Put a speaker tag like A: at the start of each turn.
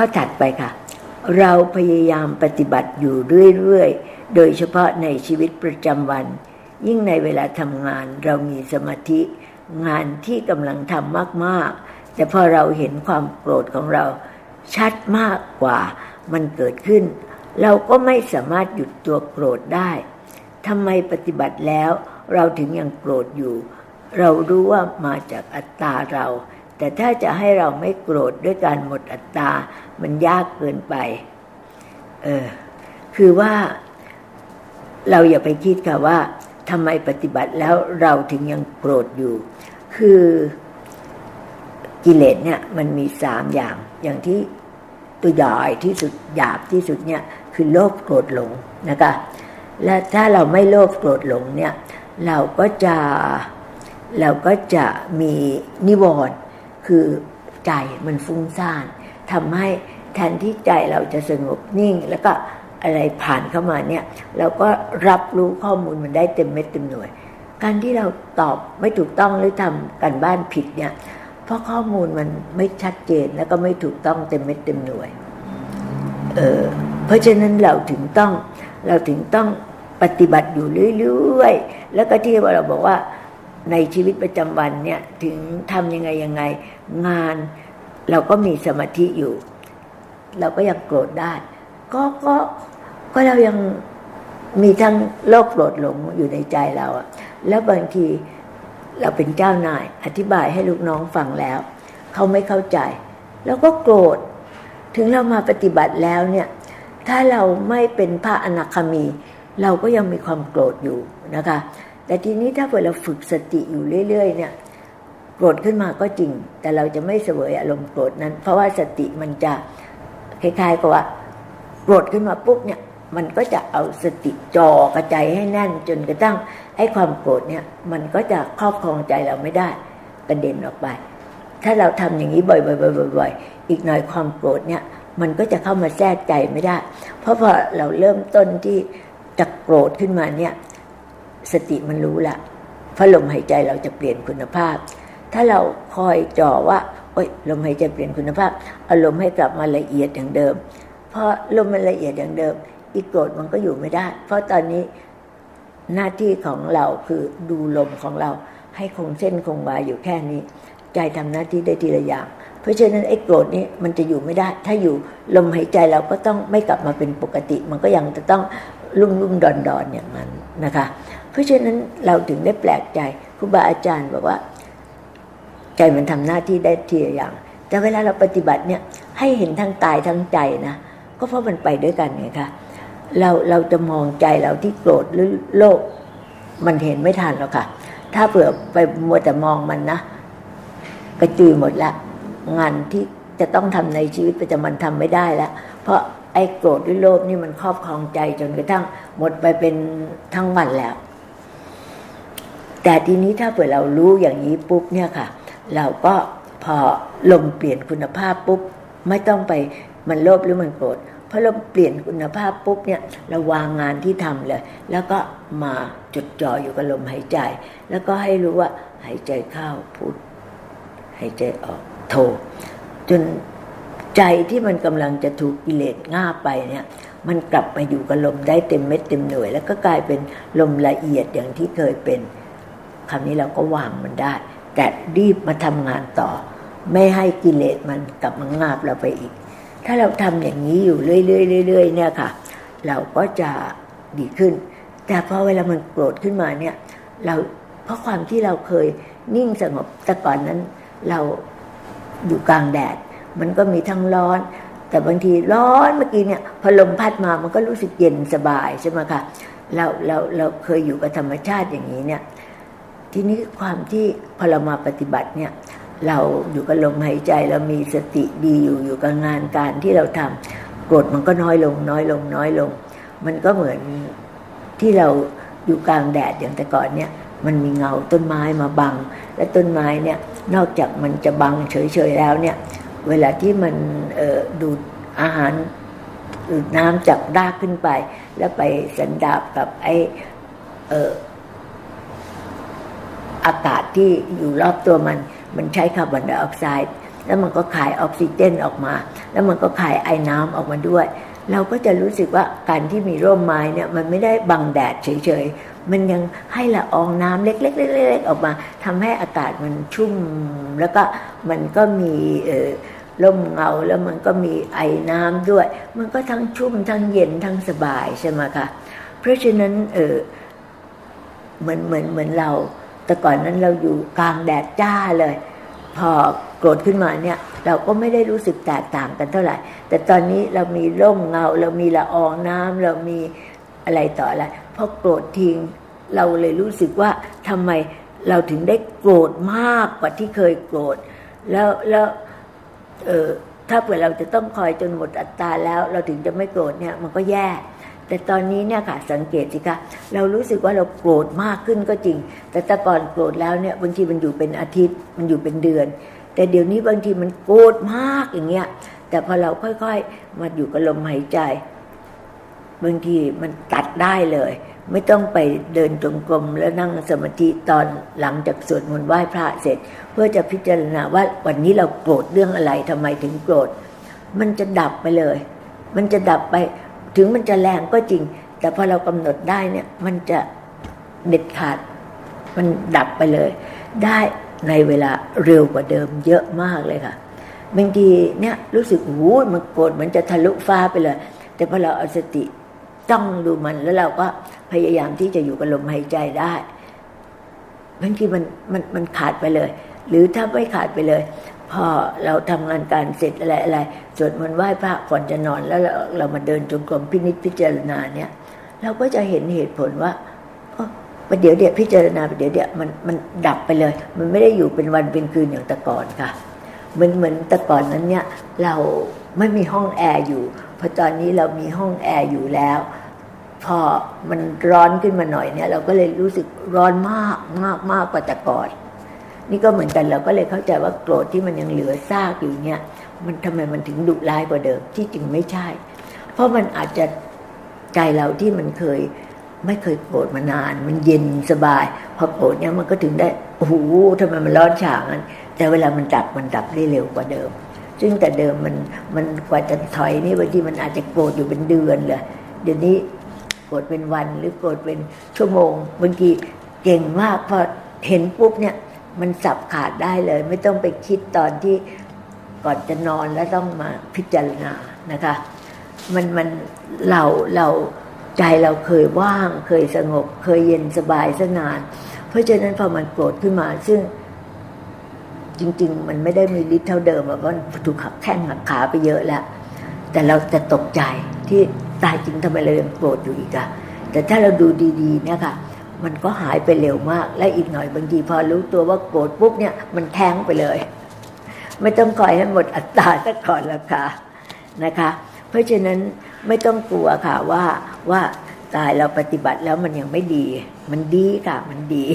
A: ข้อถัดไปค่ะ เราพยายามปฏิบัติอยู่เรื่อยๆ โดยเฉพาะในชีวิตประจำวัน ยิ่งในเวลาทำงานเรามีสมาธิ งานที่กำลังทำมากๆ แต่พอเราเห็นความโกรธของเราชัดมากกว่ามันเกิดขึ้น เราก็ไม่สามารถหยุดตัวโกรธได้ทำไมปฏิบัติแล้วเราถึงยังโกรธอยู่ เรารู้ว่ามาจากอัตตาเรา แต่ถ้าจะให้เราไม่โกรธด้วยการหมดอัตตา มันยากเกินไป เออ คือว่าเราอย่าไปคิดค่ะว่าทำไมปฏิบัติแล้วเราถึงยังโกรธอยู่ คือกิเลสเนี่ยมันมีสามอย่าง อย่างที่ตัวใหญ่ที่สุดหยาบที่สุดเนี่ยคือโลภโกรธหลงนะคะ และถ้าเราไม่โลภโกรธหลงเนี่ย เราก็จะเราก็จะมีนิวรณ์ คือใจมันฟุ้งซ่านทำให้แทนที่ใจเราจะสงบนิ่ง แล้วก็อะไรผ่านเข้ามาเนี่ย เราก็รับรู้ข้อมูลมันได้เต็มเม็ดเต็มหน่วย การที่เราตอบไม่ถูกต้องหรือทำกันบ้านผิดเนี่ย เพราะข้อมูลมันไม่ชัดเจนแล้วก็ไม่ถูกต้องเต็มเม็ดเต็มหน่วยเออเพราะฉะนั้นเราถึงต้องเราถึงต้องปฏิบัติอยู่เรื่อยๆ แล้วก็ที่เราบอกว่า ในชีวิตประจำวันเนี่ยถึงทำยังไงยังไง งานเราก็มีสมาธิอยู่ เราก็ยังโกรธได้ ก็ก็ก็เรายังมีทั้งโลภโกรธหลงอยู่ในใจเราอะแล้วบางทีเราเป็นเจ้านายอธิบายให้ลูกน้องฟังแล้ว เขาไม่เข้าใจ แล้วก็โกรธ ถึงเรามาปฏิบัติแล้วเนี่ย ถ้าเราไม่เป็นพระอนาคามี เราก็ยังมีความโกรธอยู่นะคะ แต่ทีนี้ถ้าเกิดเราฝึกสติอยู่เรื่อย ๆ เนี่ยโกรธขึ้นมาก็จริง แต่เราจะไม่เสวยอารมณ์โกรธนั้น เพราะว่าสติมันจะคล้ายๆกับว่าโกรธขึ้นมาปุ๊บเนี่ย มันก็จะเอาสติจอกระจายให้แน่นจนกระทั่งไอ้ความโกรธเนี่ย มันก็จะครอบครองใจเราไม่ได้กระเด็นออกไป ถ้าเราทำอย่างนี้บ่อยๆๆๆอีกหน่อยความโกรธเนี่ย มันก็จะเข้ามาแทรกใจไม่ได้ เพราะพอเราเริ่มต้นที่จะโกรธขึ้นมาเนี่ย สติมันรู้ละเพราะลมหายใจเราจะเปลี่ยนคุณภาพ ถ้าเราคอยจ่อว่าโอ้ยลมหายใจเปลี่ยนคุณภาพอารมณ์ให้กลับมาละเอียดอย่างเดิม เพราะลมมันละเอียดอย่างเดิม อีกโกรธมันก็อยู่ไม่ได้ เพราะตอนนี้หน้าที่ของเราคือดูลมของเราให้คงเส้นคงวาอยู่แค่นี้ ใจทำหน้าที่ได้ทีละอย่าง เพราะฉะนั้นไอ้โกรธนี้มันจะอยู่ไม่ได้ ถ้าอยู่ลมหายใจเราก็ต้องไม่กลับมาเป็นปกติ มันก็ยังจะต้องรุ่มรุ่มดอนดอนอย่างนั้นนะคะ ราะฉะนั้นเราถึงได้แปลกใจครูบาอาจารย์บอกว่า ใจมันทำหน้าที่ได้ทีละอย่าง แต่เวลาเราปฏิบัติเนี่ยให้เห็นทั้งกายทั้งใจนะก็เพราะมันไปด้วยกันไงคะเราเราจะมองใจเราที่โกรธหรือโลภมันเห็นไม่ทันหรอกค่ะ ถ้าเผื่อไปมัวแต่มองมันนะกระจุยหมดละงานที่จะต้องทำในชีวิตประจำวันทำไม่ได้ล้วเพราะไอ้โกรธหรือโลภนี่มันครอบครองใจจนกระทั่งหมดไปเป็นทั้งวันแล้ว แต่ทีนี้ถ้าเผื่อเรารู้อย่างนี้ปุ๊บเนี่ยค่ะ เราก็พอลมเปลี่ยนคุณภาพปุ๊บ ไม่ต้องไปมันโลภหรือมันโกรธเพราะเราเปลี่ยนคุณภาพปุ๊บเนี่ยเราวางงานที่ทำเลย แล้วก็มาจดจ่ออยู่กับลมหายใจ แล้วก็ให้รู้ว่าหายใจเข้าพุทหายใจออกโทจนใจที่มันกำลังจะถูกกิเลสง่าไปเนี่ยมันกลับมาอยู่กับลมได้เต็มเม็ดเต็มหน่วย แล้วก็กลายเป็นลมละเอียดอย่างที่เคยเป็น คำนี้เราก็วางมันได้ แต่รีบมาทำงานต่อ ไม่ให้กิเลสมันกลับมางาบเราไปอีก ถ้าเราทำอย่างนี้อยู่เรื่อยๆเรื่อยๆเนี่ยค่ะ เราก็จะดีขึ้น แต่พอเวลามันโกรธขึ้นมาเนี่ย เราเพราะความที่เราเคยนิ่งสงบแต่ก่อนนั้นเราอยู่กลางแดด มันก็มีทั้งร้อน แต่บางทีร้อนเมื่อกี้เนี่ยพอลมพัดมามันก็รู้สึกเย็นสบายใช่ไหมคะเราเราเราเคยอยู่กับธรรมชาติอย่างนี้เนี่ย ทีนี้ความที่พอเรามาปฏิบัติเนี่ยเราอยู่กับลมหายใจเรามีสติดีอยู่อยู่กับงานการที่เราทำกรธมันก็น้อยลง น้อยลง น้อยลง มันก็เหมือนที่เราอยู่กลางแดดอย่างแต่ก่อนเนี่ยมันมีเงาต้นไม้มาบัง และต้นไม้เนี่ยนอกจากมันจะบังเฉยๆแล้วเนี่ยเวลาที่มันดูดอาหารดูดน้ำจากรากขึ้นไป แล้วไปสันดาบกับไอเอากาศที่อยู่รอบตัวมัน มันใช้คาร์บอนไดออกไซด์แล้วมันก็ขายออกซิเจนออกมา แล้วมันก็ขายไอ้น้ำออกมาด้วย เราก็จะรู้สึกว่าการที่มีร่มไม้เนี่ยมันไม่ได้บังแดดเฉยๆ มันยังให้ละอองน้ำเล็กๆๆๆออกมาทำให้อากาศมันชุ่ม แล้วก็มันก็มีร่มเงาแล้วมันก็มีไอ้น้ำด้วย มันก็ทั้งชุ่มทั้งเย็นทั้งสบายใช่ไหมคะเพราะฉะนั้นเออเหมือนเหมือนเหมือนเรา แต่ก่อนนั้นเราอยู่กลางแดดจ้าเลย พอโกรธขึ้นมาเนี่ย เราก็ไม่ได้รู้สึกแตกต่างกันเท่าไหร่ แต่ตอนนี้เรามีร่มเงา เรามีละอองน้ำเรามีอะไรต่ออะไรพอโกรธทิ้งเราเลยรู้สึกว่าทำไมเราถึงได้โกรธมากกว่าที่เคยโกรธแล้วแล้วเออถ้าเผื่อเราจะต้องคอยจนหมดอัตราแล้ว เราถึงจะไม่โกรธเนี่ย มันก็แย่ แต่ตอนนี้เนี่ยค่ะสังเกตสิคะเรารู้สึกว่าเราโกรธมากขึ้นก็จริง แต่แต่ก่อนโกรธแล้วเนี่ยบางทีมันอยู่เป็นอาทิตย์มันอยู่เป็นเดือน แต่เดี๋ยวนี้บางทีมันโกรธมากอย่างเงี้ยแต่พอเราค่อยๆ มาอยู่กับลมหายใจ บางทีมันตัดได้เลย ไม่ต้องไปเดินจงกรมแล้วนั่งสมาธิตอนหลังจากสวดมนต์ไหว้พระเสร็จ เพื่อจะพิจารณาว่าวันนี้เราโกรธเรื่องอะไรทำไมถึงโกรธ มันจะดับไปเลย มันจะดับไป ถึงมันจะแรงก็จริง แต่พอเรากำหนดได้เนี่ย มันจะเด็ดขาด มันดับไปเลย ได้ในเวลาเร็วกว่าเดิมเยอะมากเลยค่ะบางทีเนี่ยรู้สึกโอ้ยมันโกรธเหมันจะทะลุฟ้าไปเลย แต่พอเราเอาสติจ้องดูมันแล้วเราก็พยายามที่จะอยู่กับลมหายใจได้บางทีมันมันมันขาดไปเลย หรือถ้าไม่ขาดไปเลย พอเราทำงานการเสร็จอะไรอะไรสวดมนต์ไหว้พระก่อนจะนอนแล้วเราเรามาเดินจงกรมพินิจพิจารณาเนี่ย เราก็จะเห็นเหตุผลว่าอ๋อประเดี๋ยวเดี๋ยวพิจารณาประเดี๋ยวเดี๋ยวมันมันดับไปเลย มันไม่ได้อยู่เป็นวันเป็นคืนอย่างแต่ก่อนค่ะเหมือนเหมือนแต่ก่อนนั้นเนี่ยเราไม่มีห้องแอร์อยู่พอตอนนี้เรามีห้องแอร์อยู่แล้ว พอมันร้อนขึ้นมาหน่อยเนี่ย เราก็เลยรู้สึกร้อนมากมากมากกว่าแต่ก่อน นี่ก็เหมือนกันเราก็เลยเข้าใจว่าโกรธที่มันยังเหลือซากอยู่เนี่ย มันทำไมมันถึงดุร้ายกว่าเดิมที่จริงไม่ใช่ เพราะมันอาจจะใจเราที่มันเคย ไม่เคยโกรธมานาน มันเย็นสบาย พอโกรธเนี่ยมันก็ถึงได้โอ้โหทำไมมันร้อนฉางันแต่เวลามันดับมันดับได้เร็วกว่าเดิม ซึ่งแต่เดิมมันมันกว่าจะถอยนี่บางทีมันอาจจะโกรธอยู่เป็นเดือนเลยเดี๋ยวนี้โกรธเป็นวันหรือโกรธเป็นชั่วโมงบางทีเก่งมากพอเห็นปุ๊บเนี่ย มันสับขาดได้เลย ไม่ต้องไปคิดตอนที่ก่อนจะนอนแล้วต้องมาพิจารณานะคะ มันมันเราเราใจเราเคยว่าง เคยสงบ เคยเย็นสบายสนาน เพราะฉะนั้นพอมันโกรธขึ้นมาซึ่งจริง ๆ มันไม่ได้มีฤทธิ์เท่าเดิมเพราะถูกหักแข้งหักขาไปเยอะแล้ว แต่เราจะตกใจที่ตายจริงทำไมเรายังโกรธอยู่อีกอะแต่ถ้าเราดูดีๆเนี่ยค่ะ มันก็หายไปเร็วมาก และอีกหน่อยบางทีพอรู้ตัวว่าโกรธปุ๊บเนี่ยมันแทงไปเลย ไม่ต้องคอยให้หมดอัตราซะก่อนละค่ะนะคะ เพราะฉะนั้นไม่ต้องกลัวค่ะว่าว่าตายเราปฏิบัติแล้วมันยังไม่ดี มันดีค่ะมันดี